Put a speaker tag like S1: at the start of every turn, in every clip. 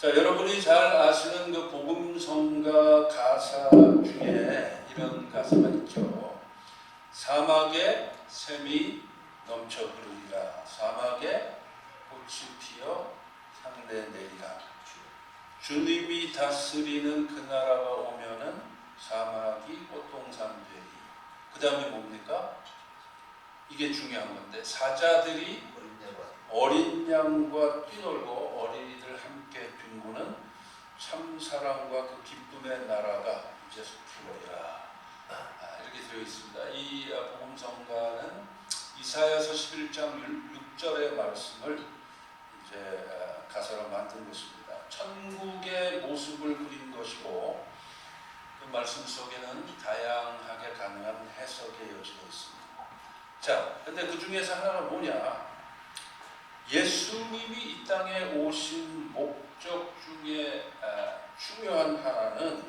S1: 자, 여러분이 잘 아시는 그 복음성가 가사 중에 이런 가사가 있죠. 사막에 샘이 넘쳐 흐르리라. 사막에 꽃이 피어 상대 내리라. 주님이 다스리는 그 나라가 오면은 사막이 꽃동산 되리. 그 다음에 뭡니까? 이게 중요한 건데 사자들이 어린 양과 뛰놀고 어린 함께 뒹구는 참 사랑과 그 기쁨의 나라가 이제 속히오리라 아, 이렇게 되어 있습니다. 이 아, 복음성가는 이사야서 11장 6절의 말씀을 이제 아, 가사로 만든 것입니다. 천국의 모습을 그린 것이고 그 말씀 속에는 다양하게 가능한 해석의 여지가 있습니다. 자, 근데 그 중에서 하나가 뭐냐? 예수님이 이 땅에 오신 목적 중에 아, 중요한 하나는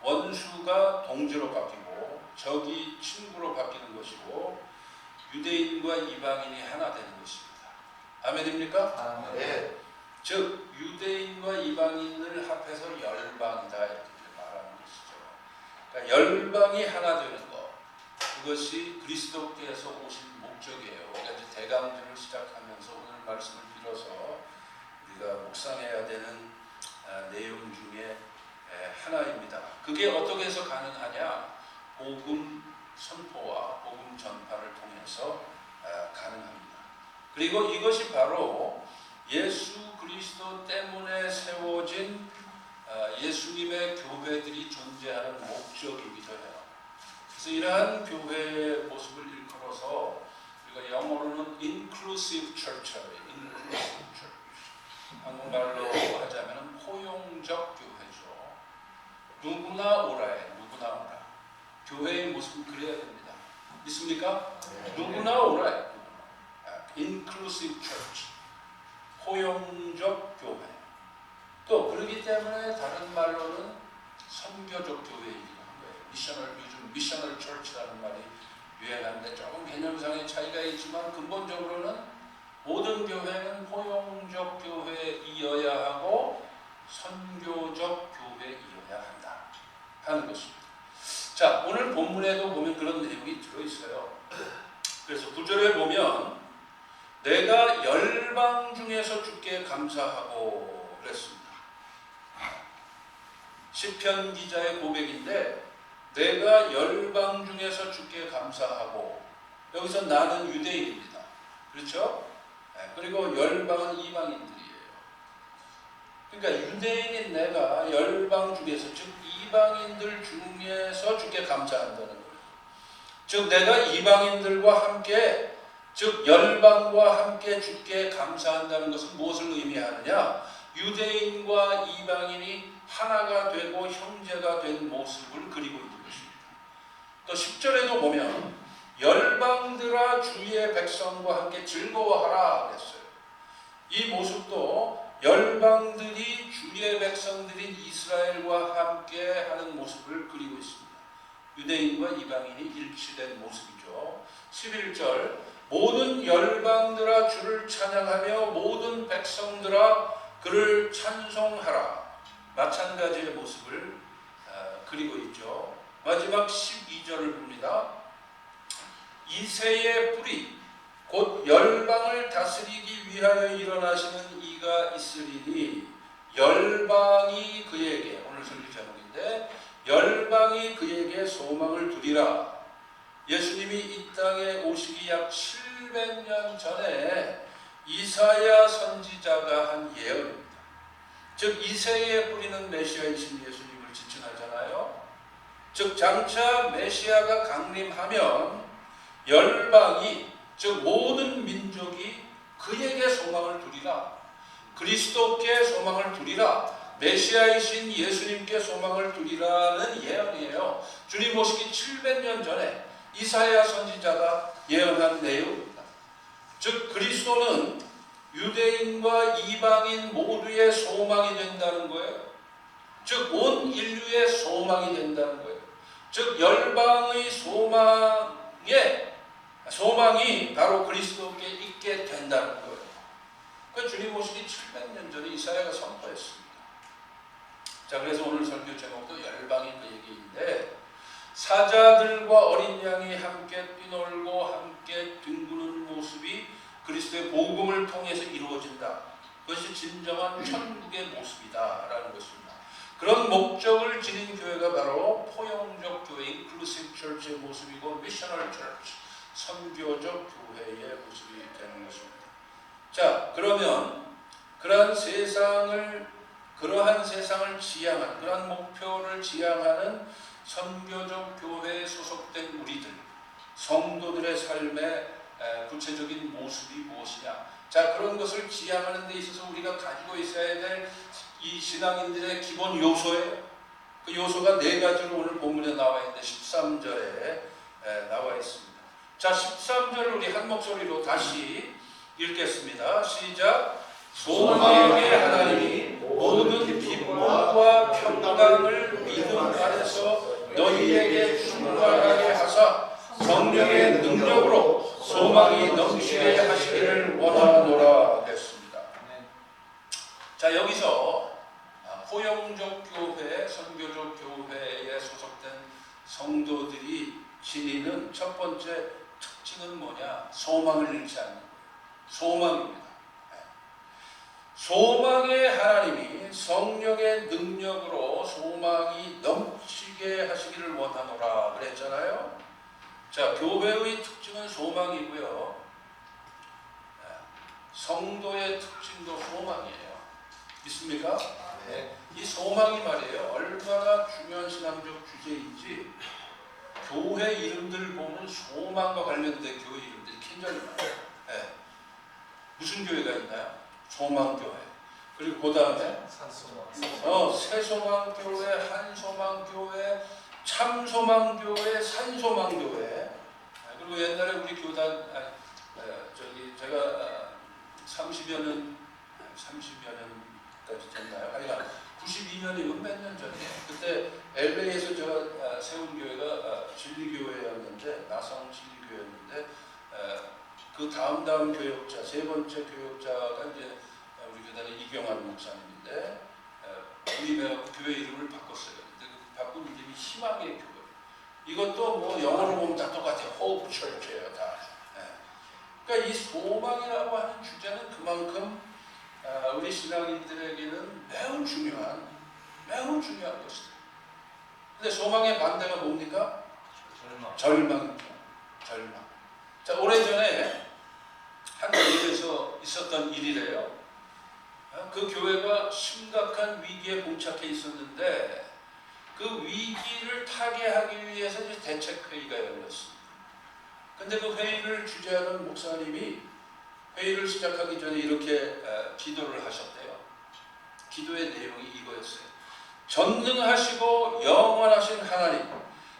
S1: 원수가 동지로 바뀌고 적이 친구로 바뀌는 것이고 유대인과 이방인이 하나 되는 것입니다. 아멘입니까?
S2: 네.
S1: 즉 유대인과 이방인을 합해서 열방이다 이렇게 말하는 것이죠. 그러니까 열방이 하나 되는 것 그것이 그리스도께서 오신 목적이에요. 그러니까 이제 대강절을 시작하면서 오늘 말씀을 빌어서 우리가 묵상해야 되는 아, 내용 중에 에, 하나입니다. 그게 어떻게 해서 가능하냐? 복음 선포와 복음 전파를 통해서 아, 가능합니다. 그리고 이것이 바로 예수 그리스도 때문에 세워진 아, 예수님의 교회들이 존재하는 목적이기도 해요. 그래서 이러한 교회의 모습을 일컬어서 우리가 영어로는 inclusive church예요. inclusive church. 한국말로 하자면 포용적 교회죠. 누구나 오라에 누구나 오라. 교회의 모습은 그래야 됩니다. 있습니까? 누구나 오라. 누구나. 아, inclusive church. 포용적 교회. 또 그렇기 때문에 다른 말로는 선교적 교회이기도 한 거예요. 미셔널 요즘 미셔널 처치라는 말이 유행하는데 조금 개념상의 차이가 있지만 근본적으로는 모든 교회는 포용적 교회이어야 하고 선교적 교회이어야 한다 하는 것입니다. 자 오늘 본문에도 보면 그런 내용이 들어 있어요. 그래서 구절에 보면 내가 열방 중에서 주께 감사하고 그랬습니다. 시편 기자의 고백인데 내가 열방 중에서 주께 감사하고 여기서 나는 유대인입니다. 그렇죠? 네, 그리고 열방은 이방인들이에요. 그러니까 유대인인 내가 열방 중에서 즉 이방인들 중에서 주께 감사한다는 거예요. 즉 내가 이방인들과 함께 즉 열방과 함께 주께 감사한다는 것은 무엇을 의미하느냐? 유대인과 이방인이 하나가 되고 형제가 된 모습을 그리고 것입니다. 또 10절에도 보면 열방들아 주의 백성과 함께 즐거워하라 그랬어요. 이 모습도 열방들이 주의 백성들인 이스라엘과 함께 하는 모습을 그리고 있습니다. 유대인과 이방인이 일치된 모습이죠. 11절 모든 열방들아 주를 찬양하며 모든 백성들아 그를 찬송하라. 마찬가지의 모습을 어, 그리고 있죠. 마지막 12절을 봅니다. 이세의 뿌리 곧 열방을 다스리기 위하여 일어나시는 이가 있으리니 열방이 그에게 오늘 설교 제목인데 열방이 그에게 소망을 두리라. 예수님이 이 땅에 오시기 약 700년 전에 이사야 선지자가 한 예언입니다. 즉 이세의 뿌리는 메시아이신 예수님을 지칭하잖아요. 즉 장차 메시아가 강림하면 열방이 즉 모든 민족이 그에게 소망을 두리라. 그리스도께 소망을 두리라. 메시아이신 예수님께 소망을 두리라는 예언이에요. 주님 오시기 700년 전에 이사야 선지자가 예언한 내용입니다. 즉 그리스도는 유대인과 이방인 모두의 소망이 된다는 거예요. 즉 온 인류의 소망이 된다는 거예요. 즉 열방의 소망에 소망이 바로 그리스도께 있게 된다는 거예요. 그 주님 오시기 700년 전에 이사야가 선포했습니다. 자, 그래서 오늘 설교 제목도 열방의 그 얘기인데 사자들과 어린 양이 함께 뛰놀고 함께 뒹구는 모습이 그리스도의 복음을 통해서 이루어진다. 그것이 진정한 천국의 모습이다라는 것입니다. 그런 목적을 지닌 교회가 바로 포용적 교회, 인클루시브 철치의 모습이고 미셔널 철치, 선교적 교회의 모습이 되는 것입니다. 자, 그러면 그러한 세상을 그러한 세상을 지향한 그러한 목표를 지향하는 선교적 교회에 소속된 우리들 성도들의 삶의 에, 구체적인 모습이 무엇이냐? 자 그런 것을 지향하는 데 있어서 우리가 가지고 있어야 될 이 신앙인들의 기본 요소예요. 그 요소가 네 가지로 오늘 본문에 나와 있는데 13절에 나와 있습니다. 자 13절을 우리 한 목소리로 다시 읽겠습니다. 시작. 소망의 하나님이 모든 기쁨과 평강을 믿음 안에서 너희에게 충만하게 하사 성령의 능력으로 소망이 넘치게 하시기를 원하노라 됐습니다. 자 여기서 아, 포용적 교회, 선교적 교회에 소속된 성도들이 지니는 첫 번째 특징은 뭐냐? 소망을 잃지 않는. 소망입니다. 네. 소망의 하나님이 성령의 능력으로 소망이 넘치게 하시기를 원하노라 그랬잖아요. 자, 교회의 특징은 소망이고요. 네. 성도의 특징도 소망이에요. 믿습니까?
S2: 네.
S1: 이 소망이 말이에요. 얼마나 중요한 신앙적 주제인지 교회 이름들 보면 소망과 관련된 교회 이름들이 굉장히 많아요. 네. 무슨 교회가 있나요? 소망교회. 그리고 그 다음에
S2: 산소망.
S1: 어, 새소망교회, 한소망교회, 참소망교회, 산소망교회. 아, 그리고 옛날에 우리 교단 아, 아, 저기 제가 아, 30여 년, 30여 년 까지 됐나요? 하여간 92년이면 몇년 전이에요. 그때 LA에서 제가 아, 세운 교회가 아, 진리교회였는데 나성 진리교회였는데 아, 그 다음 다음 교역자 세 번째 교역자가 이제 우리 교단의 이경환 목사님인데 우리가 교회 이름을 바꿨어요. 근데 그 바꾼 이름이 희망의 교회. 이것도 뭐 영어로 보면 다 똑같아요. 호흡 철저예요 다. 예. 그러니까 이 소망이라고 하는 주제는 그만큼 아, 우리 신앙인들에게는 매우 중요한 매우 중요한 것이다. 근데 소망의 반대가 뭡니까?
S2: 절망.
S1: 절망이죠. 절망. 자 오래전에 한 교회에서 있었던 일이래요. 어, 그 교회가 심각한 위기에 봉착해 있었는데 그 위기를 타개하기 위해서 이제 대책 회의가 열렸습니다. 근데 그 회의를 주재하는 목사님이 회의를 시작하기 전에 이렇게 어, 기도를 하셨대요. 기도의 내용이 이거였어요. 전능하시고 영원하신 하나님,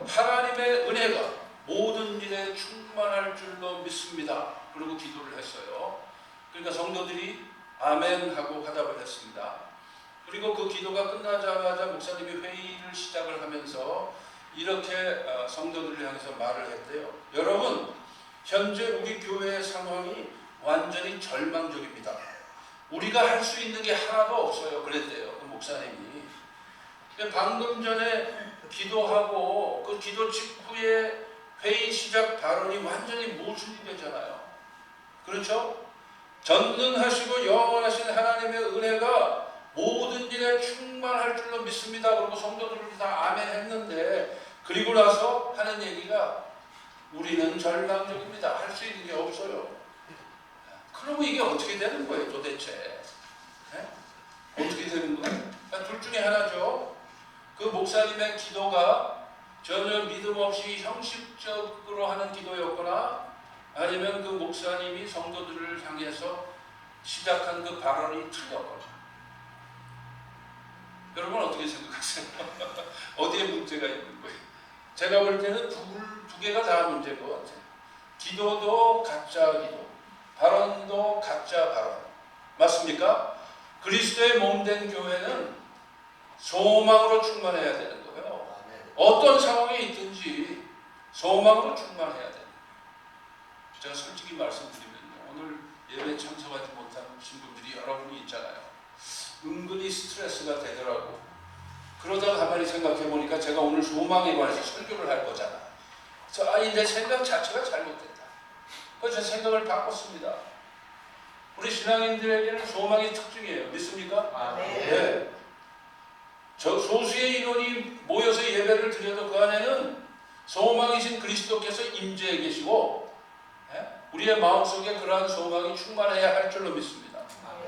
S1: 하나님의 은혜가 모든 일에 충만할 줄로 믿습니다. 그리고 기도를 했어요. 그러니까 성도들이 아멘 하고 화답을 했습니다. 그리고 그 기도가 끝나자마자 목사님이 회의를 시작을 하면서 이렇게 어, 성도들을 향해서 말을 했대요. 여러분, 현재 우리 교회의 상황이 완전히 절망적입니다. 우리가 할 수 있는 게 하나도 없어요. 그랬대요. 그 목사님이. 방금 전에 기도하고 그 기도 직후에 회의 시작 발언이 완전히 모순이 되잖아요. 그렇죠? 전능하시고 영원하신 하나님의 은혜가 모든 일에 충만할 줄로 믿습니다. 그리고 성도들도 다 아멘 했는데 그리고 나서 하는 얘기가 우리는 절망적입니다. 할 수 있는 게 없어요. 그러면 이게 어떻게 되는 거예요, 도대체? 네? 어떻게 되는 거예요? 둘 중에 하나죠. 그 목사님의 기도가 전혀 믿음 없이 형식적으로 하는 기도였거나 아니면 그 목사님이 성도들을 향해서 시작한 그 발언이 틀렸거나 여러분 어떻게 생각하세요? 어디에 문제가 있는 거예요? 제가 볼 때는 두, 두 개가 다 문제인 것 같아요. 기도도 가짜 기도, 발언도 가짜 발언. 맞습니까? 그리스도의 몸된 교회는 소망으로 충만해야 되는 거예요. 어떤 상황에 있든지 소망으로 충만해야 돼요. 제가 솔직히 말씀드리면 오늘 예배 참석하지 못한 신부들이 여러분이 있잖아요. 은근히 스트레스가 되더라고. 그러다가 가만히 생각해 보니까 제가 오늘 소망에 관해서 설교를 할 거잖아. 그래서 아, 내 생각 자체가 잘못됐다. 그래서 제 생각을 바꿨습니다. 우리 신앙인들에게는 소망이 특징이에요. 믿습니까?
S2: 아,
S1: 네. 저 소수의 인원이 모여서 예배를 드려도 그 안에는 소망이신 그리스도께서 임재해 계시고 예? 우리의 마음속에 그러한 소망이 충만해야 할 줄로 믿습니다.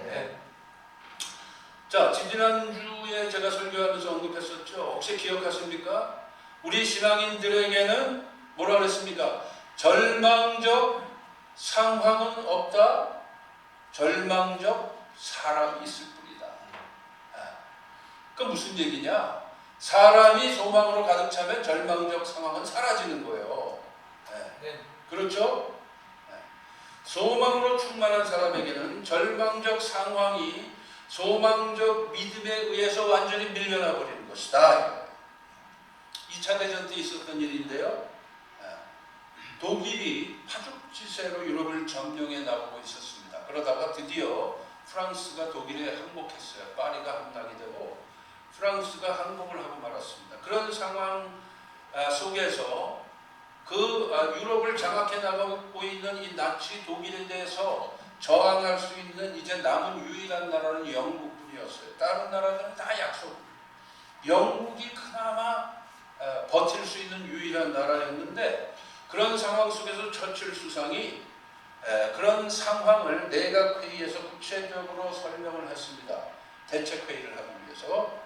S1: 네. 자, 지지난주에 제가 설교하면서 언급했었죠. 혹시 기억하십니까? 우리 신앙인들에게는 뭐라 그랬습니까? 절망적 상황은 없다. 절망적 사람이 있을 뿐이다. 아, 그 무슨 얘기냐? 사람이 소망으로 가득 차면 절망적 상황은 사라지는 거예요. 예.
S2: 네.
S1: 그렇죠? 네. 소망으로 충만한 사람에게는 절망적 상황이 소망적 믿음에 의해서 완전히 밀려나 버리는 것이다. 2차 대전 때 있었던 일인데요. 네. 독일이 파죽지세로 유럽을 점령해 나오고 있었습니다. 그러다가 드디어 프랑스가 독일에 항복했어요. 파리가 함락이 되고 프랑스가 항복을 하고 말았습니다. 그런 상황 아, 속에서 그 아, 유럽을 장악해 나가고 있는 이 나치 독일에 대해서 저항할 수 있는 이제 남은 유일한 나라는 영국뿐이었어요. 다른 나라들은 다 약속. 영국이 그나마 아, 버틸 수 있는 유일한 나라였는데 그런 상황 속에서 처칠 수상이 에, 그런 상황을 내각 회의에서 구체적으로 설명을 했습니다. 대책 회의를 하기 위해서.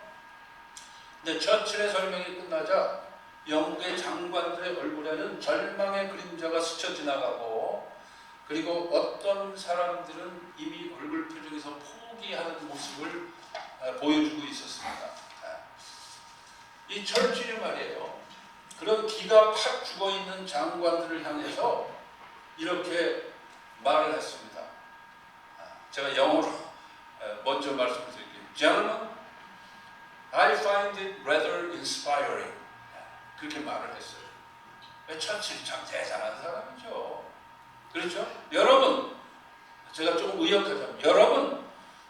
S1: 근데 처칠의 설명이 끝나자 영국의 장관들의 얼굴에는 절망의 그림자가 스쳐 지나가고 그리고 어떤 사람들은 이미 얼굴 표정에서 포기하는 모습을 아, 보여주고 있었습니다. 아. 이 철칠이 말이에요. 그런 기가 팍 죽어 있는 장관들을 향해서 이렇게 말을 했습니다. 아, 제가 영어로 에, 먼저 말씀드릴게요. Gentlemen, I find it rather inspiring. 그렇게 말을 했어요. 처칠이 참 대단한 사람이죠. 그렇죠? 여러분, 제가 조금 의역하자면, 여러분,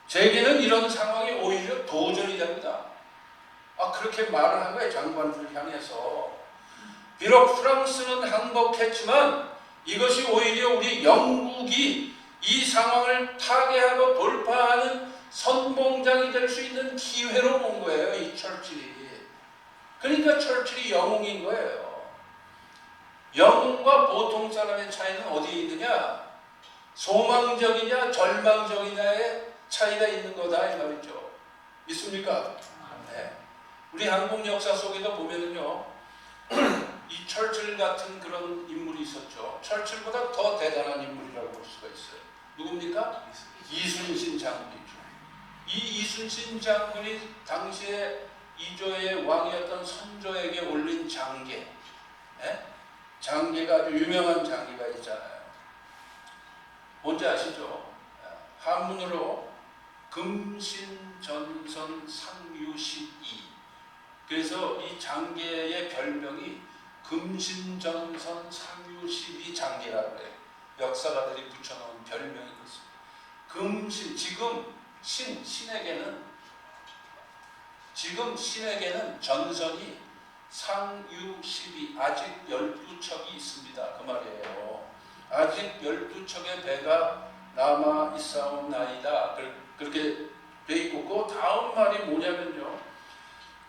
S1: 제게는 이런 상황이 오히려 도전이 됩니다. 아, 그렇게 말을 한 거예요, 장관들 향해서. 비록 프랑스는 항복했지만, 이것이 오히려 우리 영국이 이 상황을 타개하고 돌파하는 선봉장이 될 수 있는 기회로 본 거예요, 이 철칠이. 그러니까 철칠이 영웅인 거예요. 영웅과 보통 사람의 차이는 어디에 있느냐? 소망적이냐, 절망적이냐의 차이가 있는 거다 이 말이죠. 믿습니까? 네. 우리 한국 역사 속에도 보면은요, 이 철칠 같은 그런 인물이 있었죠. 철칠보다 더 대단한 인물이라고 볼 수가 있어요. 누굽니까? 이순신 장군이죠. 이 이순신 장군이 당시에 이조의 왕이었던 선조에게 올린 장계, 예? 장계가 아주 유명한 장계가 있잖아요. 뭔지 아시죠? 예, 한문으로 금신전선 상유십이. 그래서 이 장계의 별명이 금신전선 상유십이 장계라고 해요. 역사가들이 붙여놓은 별명이 그렇습니다. 금신 지금 신 신에게는 지금 신에게는 전선이 상유십이 아직 12척이 있습니다. 그 말이에요. 아직 12척의 배가 남아 있사옵나이다. 그렇게 돼 있고 그 다음 말이 뭐냐면요.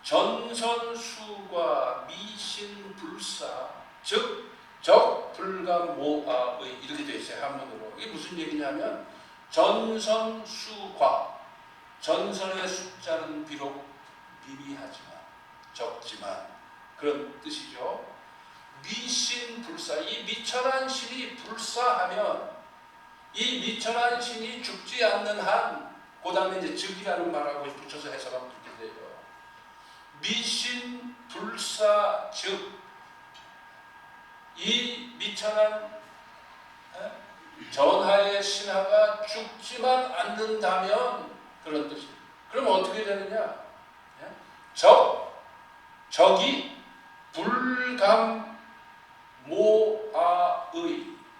S1: 전선수과 미신불사 즉 적불감모아의 이렇게 돼 있어요. 한문으로. 이게 무슨 얘기냐면 전선수과 전선의 숫자는 비록 미미하지만 적지만 그런 뜻이죠. 미신 불사 이 미천한 신이 불사하면 이 미천한 신이 죽지 않는 한 그 다음에 이제 즉이라는 말하고 붙여서 해석하면 그렇게 돼요. 미신 불사 즉이 미천한 어? 전하의 신하가 죽지만 않는다면 그런 뜻입니다. 그럼 어떻게 되느냐? 예? 적, 적이 불감모아의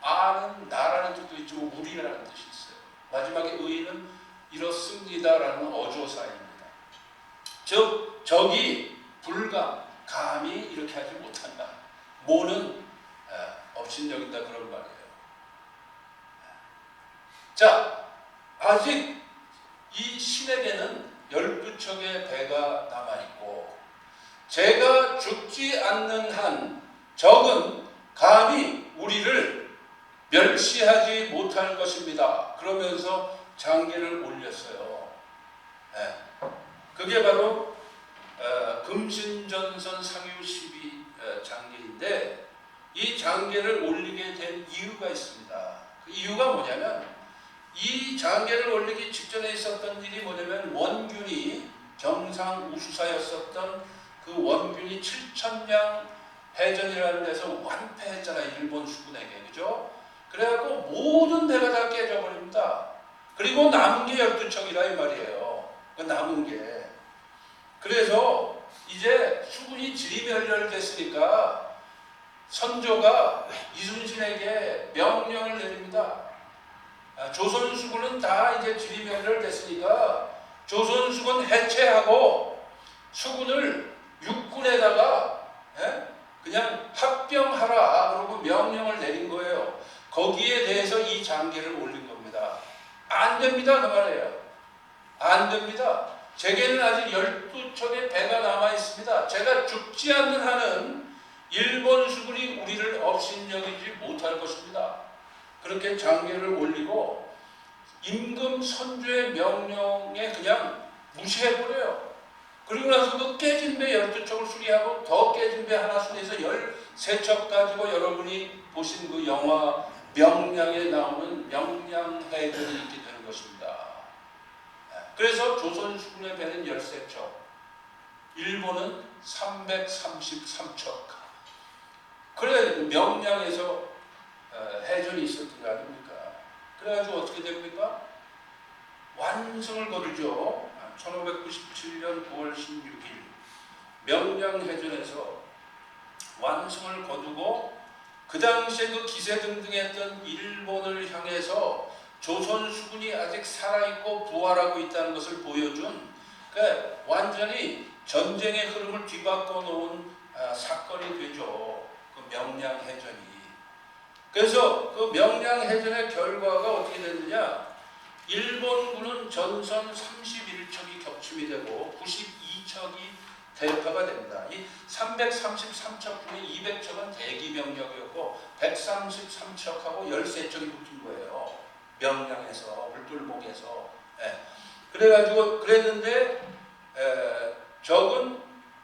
S1: 아는 나라는 뜻도 있죠. 우리라는 뜻이 있어요. 마지막에 의는 이렇습니다라는 어조사입니다. 즉 적이 불감, 감히 이렇게 하지 못한다. 모는 에, 업신여긴다 그런 말이에요. 자, 아직 이 신에게는 열두 척의 배가 남아 있고 제가 죽지 않는 한 적은 감히 우리를 멸시하지 못할 것입니다. 그러면서 장계를 올렸어요. 예. 그게 바로 어, 금신전선 상유 12 어, 장계인데 이 장계를 올리게 된 이유가 있습니다. 그 이유가 뭐냐면 이 장계를 올리기 직전에 있었던 일이 뭐냐면 원균이 경상 우수사였었던 그 원균이 7천량 해전이라는 데서 완패했잖아요. 일본 수군에게. 그죠? 그래갖고 모든 데가 다 깨져버립니다. 그리고 남은 게 12척이라 이 말이에요. 그 남은 게. 그래서 이제 수군이 지리멸렬 됐으니까 선조가 이순신에게 명령을 내립니다. 아, 조선 수군은 다 이제 지리멸렬 됐으니까 조선 수군 해체하고 수군을 육군에다가 예? 그냥 합병하라 그러고 명령을 내린 거예요. 거기에 대해서 이 장계를 올린 겁니다. 안 됩니다 그 말이에요. 안 됩니다. 제게는 아직 12척의 배가 남아 있습니다. 제가 죽지 않는 한은 일본 수군이 우리를 업신여기지 못할 것입니다. 그렇게 장계를 올리고 임금 선조의 명령에 그냥 무시해버려요. 그리고 나서 그 깨진 배 12척을 수리하고 더 깨진 배 하나 수리해서 13척 가지고 여러분이 보신 그 영화 명량에 나오는 명량해전이 있게 되는 것입니다. 그래서 조선 수군의 배는 13척, 일본은 333척. 그래 명량에서 어, 해전이 있었던 거 아닙니까? 그래가지고 어떻게 됩니까? 완성을 거두죠. 1597년 9월 16일 명량해전에서 완성을 거두고 그 당시에 그 기세 등등했던 일본을 향해서 조선 수군이 아직 살아있고 부활하고 있다는 것을 보여준 그 완전히 전쟁의 흐름을 뒤바꿔 놓은 아, 사건이 되죠. 그 명량해전이. 그래서 그 명량해전의 결과가 어떻게 됐느냐? 일본군은 전선 31척이 격침이 되고 92척이 대파가 됩니다. 이 333척 중에 200척은 대기 병력이었고 133척하고 13척이 붙은 거예요. 명량에서 울돌목에서. 예. 그래가지고 그랬는데 에, 적은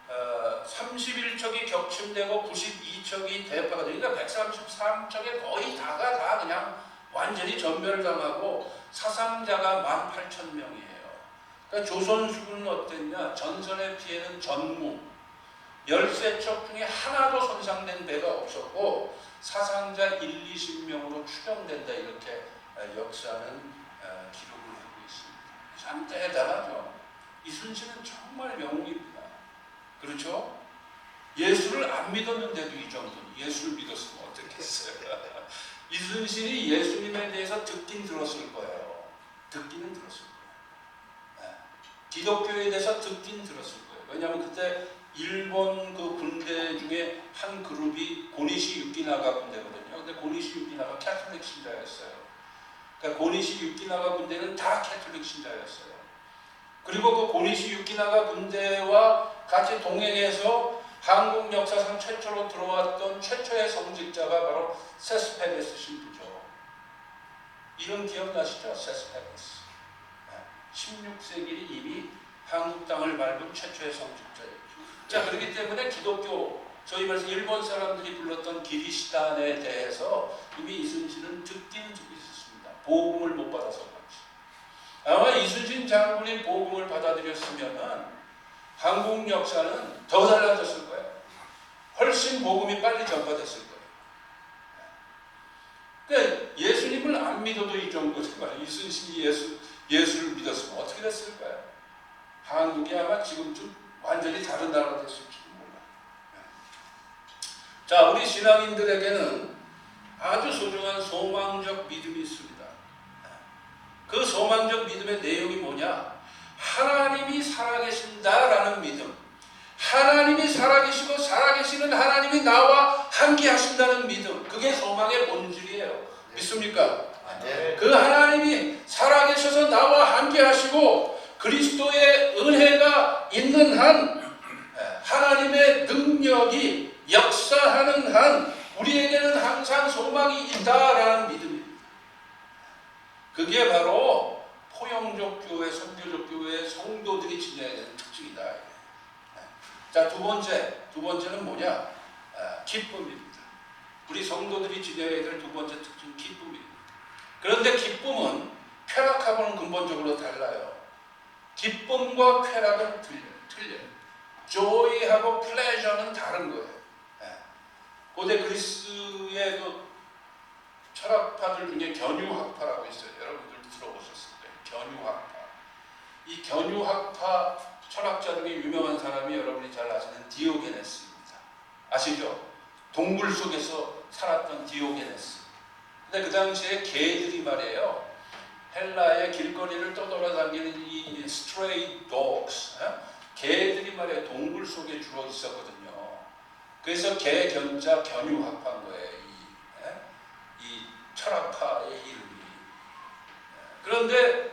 S1: 어, 31척이 격침되고 92척이 대파가 되니까 133척의 거의 다가 다 그냥 완전히 전멸을 당하고 사상자가 18,000명이에요. 그러니까 조선 수군은 어땠냐? 전선의 피해는 전무, 13척 중에 하나도 손상된 배가 없었고 사상자 1, 20명으로 추정된다 이렇게 어, 역사는 어, 기록을 하고 있습니다. 참 대단하죠. 이순신은 정말 영웅입니다. 그렇죠? 예수를 안 믿었는데도 이 정도는 예수를 믿었으면 어떻겠어요? 이순신이 예수님에 대해서 듣긴 들었을 거예요. 듣기는 들었을 거예요. 네. 기독교에 대해서 듣긴 들었을 거예요. 왜냐하면 그때 일본 그 군대 중에 한 그룹이 고니시 유키나가 군대거든요. 근데 고니시 유키나가 캐톨릭 신자였어요. 그러니까 고니시 유키나가 군대는 다 캐톨릭 신자였어요. 그리고 그 고니시 유키나가 군대와 같이 동행해서 한국 역사상 최초로 들어왔던 최초의 성직자가 바로 세스페데스 신부죠. 이름 기억나시죠? 세스페데스. 16세기 이미 한국 땅을 밟은 최초의 성직자였죠. 자, 그렇기 때문에 기독교, 저희 말해서 일본 사람들이 불렀던 기리시단에 대해서 이미 이순신은 듣기는 듣고 복음을 못 받아서 그렇지. 아마 이순신 장군이 복음을 받아들였으면은 한국 역사는 더 달라졌을 거예요. 훨씬 복음이 빨리 전파됐을 거예요. 그러니까 예수님을 안 믿어도 이 정도지 말 이순신이 예수 예수를 믿었으면 어떻게 됐을까요? 한국이 아마 지금쯤 완전히 다른 나라가 됐을지 몰라. 자, 우리 신앙인들에게는 아주 소중한 소망적 믿음이 있습니다. 그 소망적 믿음의 내용이 뭐냐? 하나님이 살아계신다라는 믿음. 하나님이 살아계시고 살아계시는 하나님이 나와 함께 하신다는 믿음. 그게 소망의 본질이에요. 믿습니까?
S2: 네.
S1: 그 하나님이 살아계셔서 나와 함께 하시고 그리스도의 은혜가 있는 한 예, 하나님의 능력이 역사하는 한 우리에게는 항상 소망이 있다라는 믿음입니다. 그게 바로 포용적 교회, 선교적 교회 성도들이 지녀야 되는 특징이다. 자, 두 번째, 두 번째는 뭐냐? 아, 기쁨입니다. 우리 성도들이 지녀야 될 두 번째 특징 기쁨입니다. 그런데 기쁨은 쾌락하고는 근본적으로 달라요. 기쁨과 쾌락은 틀려, 틀려요. joy하고 pleasure는 다른 거예요. 예. 고대 그리스의 그 철학파들 중에 견유학파라고 있어요. 여러분들 들어보셨을 거예요. 견유학파. 이 견유학파 철학자 중에 유명한 사람이 여러분이 잘 아시는 디오게네스입니다. 아시죠? 동굴 속에서 살았던 디오게네스. 근데 그 당시에 개들이 말이에요. 헬라의 길거리를 떠돌아다니는 이 스트레이 도그스, 개들이 말이에요. 동굴 속에 주로 있었거든요. 그래서 개 견자 견유학파인 거예요. 이, 예? 이 철학파의 이름이. 예. 그런데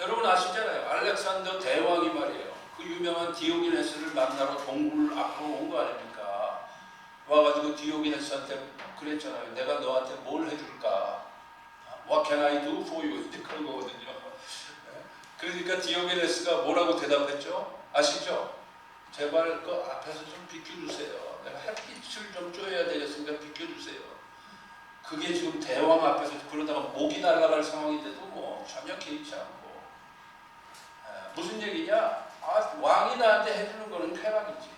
S1: 여러분 아시잖아요. 알렉산더 대왕이 말이에요. 그 유명한 디오기네스를 만나러 동굴 앞으로 온 거 아닙니까? 와가지고 디오기네스한테 그랬잖아요. 내가 너한테 뭘 해줄까? What can I do for you? 그런 거거든요. 예. 그러니까 디오게네스가 뭐라고 대답했죠? 아시죠? 제발 그 앞에서 좀 비켜주세요. 내가 햇빛을 좀 쬐야 되겠으니까 비켜주세요. 그게 지금 대왕 앞에서 그러다가 목이 날아갈 상황인데도 뭐 전혀 개의치 않고 예, 무슨 얘기냐? 아, 왕이 나한테 해주는 거는 쾌락이지.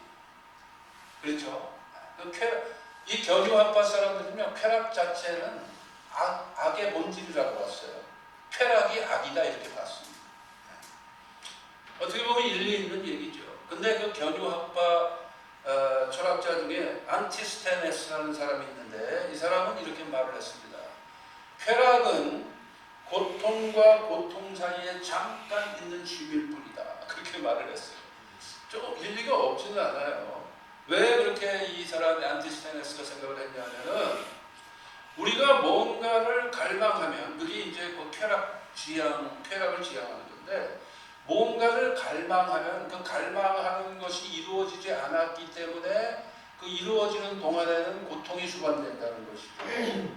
S1: 그렇죠? 그 쾌락, 이 견유학파 사람들이면 쾌락 자체는 악, 악의 본질이라고 봤어요. 쾌락이 악이다 이렇게 봤습니다. 어떻게 보면 일리 있는 얘기죠. 근데 그 견유학파 어, 철학자 중에 안티스테네스라는 사람이 있는데 이 사람은 이렇게 말을 했습니다. 쾌락은 고통과 고통 사이에 잠깐 있는 쉼일 뿐이다. 그렇게 말을 했어요. 조금 일리가 없지는 않아요. 왜 그렇게 이 사람이 안티스테네스가 생각을 했냐면은 우리가 뭔가를 갈망하면 그게 이제 그 쾌락 지향, 쾌락을 지향하는 건데 뭔가를 갈망하면 그 갈망하는 것이 이루어지지 않았기 때문에 그 이루어지는 동안에는 고통이 수반된다는 것이죠.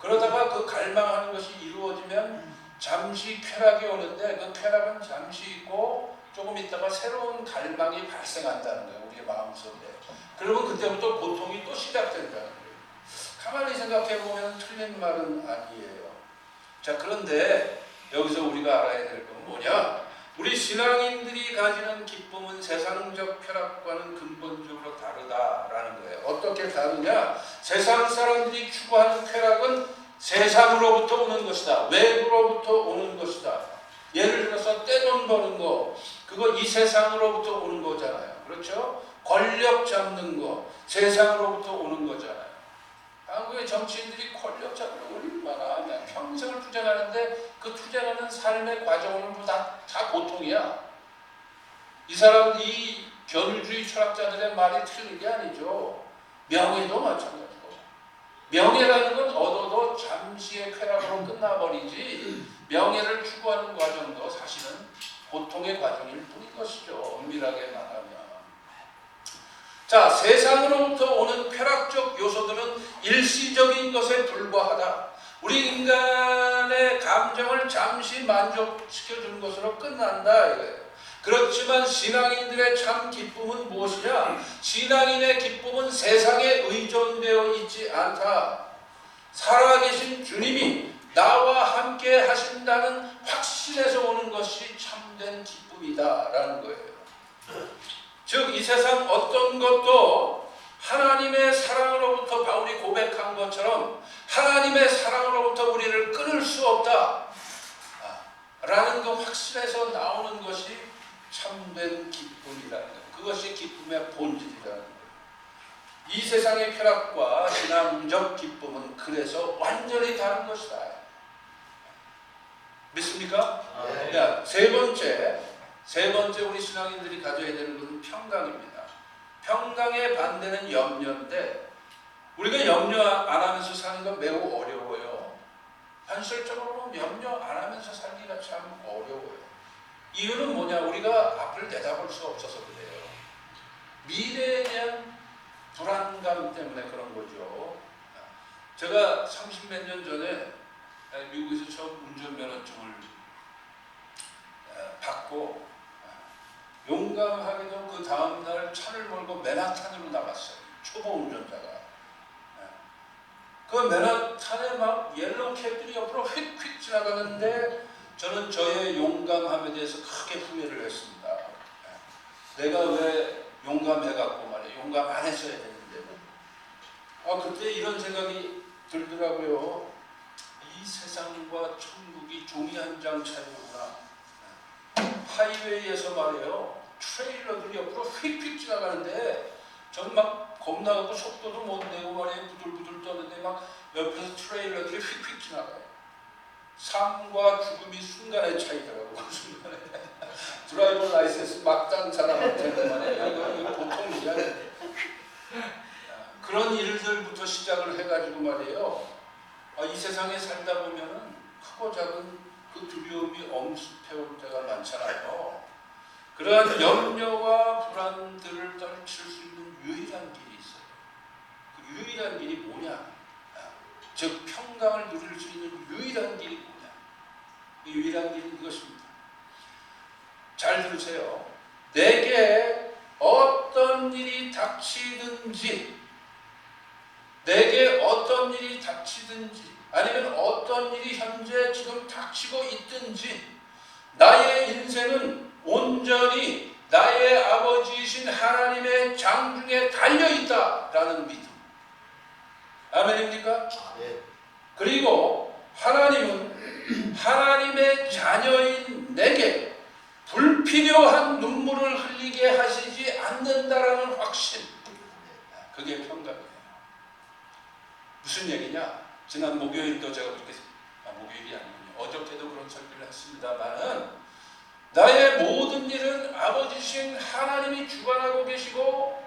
S1: 그러다가 그 갈망하는 것이 이루어지면 잠시 쾌락이 오는데 그 쾌락은 잠시 있고 조금 있다가 새로운 갈망이 발생한다는 거예요. 우리의 마음속에. 그러면 그때부터 고통이 또 시작된다는 거예요. 가만히 생각해 보면 틀린 말은 아니에요. 자, 그런데 여기서 우리가 알아야 될 건 뭐냐? 우리 신앙인들이 가지는 기쁨은 세상적 쾌락과는 근본적으로 다르다라는 거예요. 어떻게 다르냐? 세상 사람들이 추구하는 쾌락은 세상으로부터 오는 것이다. 외부로부터 오는 것이다. 예를 들어서 떼돈 버는 거, 그거 이 세상으로부터 오는 거잖아요. 그렇죠? 권력 잡는 거, 세상으로부터 오는 거잖아요. 한국의 정치인들이 권력 잡으려 얼마나 평생을 투쟁하는데 그 투쟁하는 삶의 과정은 다, 다 고통이야. 이 사람, 이 견주의 철학자들의 말이 틀린 게 아니죠. 명예도 마찬가지고. 명예라는 건 얻어도 잠시의 쾌락으로 끝나버리지 명예를 추구하는 과정도 사실은 고통의 과정일 뿐인 것이죠. 엄밀하게 말하면. 자, 세상으로부터 오는 쾌락적 요소들은 일시적인 것에 불과하다. 우리 인간의 감정을 잠시 만족시켜 주는 것으로 끝난다 이거예요. 그렇지만 신앙인들의 참 기쁨은 무엇이냐? 신앙인의 기쁨은 세상에 의존되어 있지 않다. 살아계신 주님이 나와 함께 하신다는 확신에서 오는 것이 참된 기쁨이다라는 거예요. 즉 이 세상 어떤 것도 하나님의 사랑으로부터 바울이 고백한 것처럼 하나님의 사랑으로부터 우리를 끊을 수 없다. 아, 라는 그 확신에서 나오는 것이 참된 기쁨이라는 것. 그것이 기쁨의 본질이라는 거예요. 이 세상의 쾌락과 신앙적 기쁨은 그래서 완전히 다른 것이다. 믿습니까?
S2: 네.
S1: 자, 세 번째, 세 번째 우리 신앙인들이 가져야 되는 것은 평강입니다. 평강의 반대는 염려인데 우리가 염려 안 하면서 사는 건 매우 어려워요. 현실적으로 보면 염려 안 하면서 살기가 참 어려워요. 이유는 뭐냐? 우리가 앞을 내다볼 수 없어서 그래요. 미래에 대한 불안감 때문에 그런 거죠. 제가 30몇 년 전에 미국에서 처음 운전면허증을 어, 받고 어, 용감하게도 그 다음날 차를 몰고 맨하탄으로 나갔어요. 초보 운전자가. 어. 그 맨하탄에 막 옐로우 캡들이 옆으로 휙휙 지나가는데 저는 저의 용감함에 대해서 크게 후회를 했습니다. 어. 내가 왜 용감해갖고 말이야. 용감 안 했어야 되는데. 아, 그때 이런 생각이 들더라고요. 이 세상과 천국이 종이 한 장 차이구나. 하이웨이에서 말이에요. 트레일러들이 옆으로 휙휙 지나가는데 저는 막 겁나고 속도도 못 내고 말이에요. 부들부들 떠는데 막 옆에서 트레일러들이 휙휙 지나가요. 삶과 죽음이 순간의 차이더라고. 그 순간에 드라이버 라이센스 막장 사람한테는 말이에요. 이거, 보통 일이 아니에요. 그런 일들부터 시작을 해가지고 말이에요. 아, 이 세상에 살다 보면은 크고 작은 그 두려움이 엄습해올 때가 많잖아요. 그러한 염려와 불안들을 떨칠 수 있는 유일한 길이 있어요. 그 유일한 길이 뭐냐? 아, 즉 평강을 누릴 수 있는 유일한 길이 뭐냐? 그 유일한 길은 이것입니다. 잘 들으세요. 내게 어떤 일이 닥치든지 내게 어떤 일이 닥치든지 아니면 어떤 일이 현재 지금 닥치고 있든지 나의 인생은 온전히 나의 아버지이신 하나님의 장중에 달려 있다라는 믿음. 아멘입니까?
S2: 네.
S1: 그리고 하나님은 하나님의 자녀인 내게 불필요한 눈물을 흘리게 하시지 않는다라는 확신. 그게 평강이에요. 무슨 얘기냐? 지난 목요일도 제가 그렇게 아, 목요일이 아니군요. 어저께도 그런 설교를 했습니다만은 나의 모든 일은 아버지신 하나님이 주관하고 계시고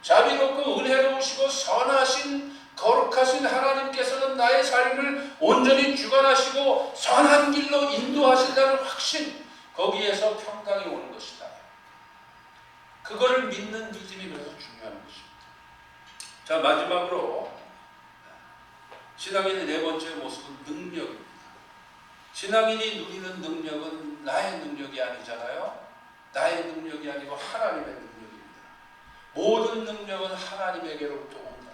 S1: 자비롭고 은혜로우시고 선하신 거룩하신 하나님께서는 나의 삶을 온전히 주관하시고 선한 길로 인도하신다는 확신 거기에서 평강이 오는 것이다. 그거를 믿는 믿음이 그래서 중요한 것입니다. 자 마지막으로 신앙인의 네 번째 모습은 능력입니다. 신앙인이 누리는 능력은 나의 능력이 아니잖아요. 나의 능력이 아니고 하나님의 능력입니다. 모든 능력은 하나님에게로부터 온다.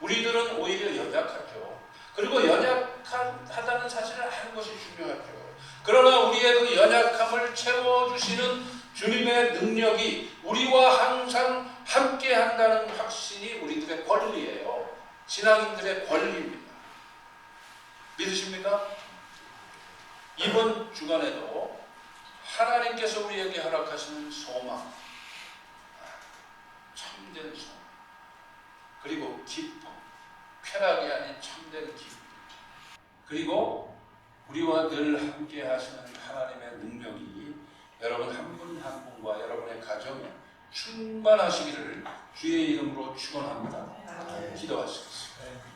S1: 우리들은 오히려 연약하죠. 그리고 연약하다는 사실을 아는 것이 중요하죠. 그러나 우리의 그 연약함을 채워주시는 주님의 능력이 우리와 항상 함께 한다는 확신이 우리들의 권리예요. 신앙인들의 권리입니다. 믿으십니까? 이번 주간에도 하나님께서 우리에게 허락하시는 소망, 참된 소망, 그리고 기쁨, 쾌락이 아닌 참된 기쁨, 그리고 우리와 늘 함께 하시는 하나님의 능력이 여러분 한 분한 분과 여러분의 가정에 충만하시기를 주의 이름으로 축원합니다.
S2: 네.
S1: 기도하시겠습니다.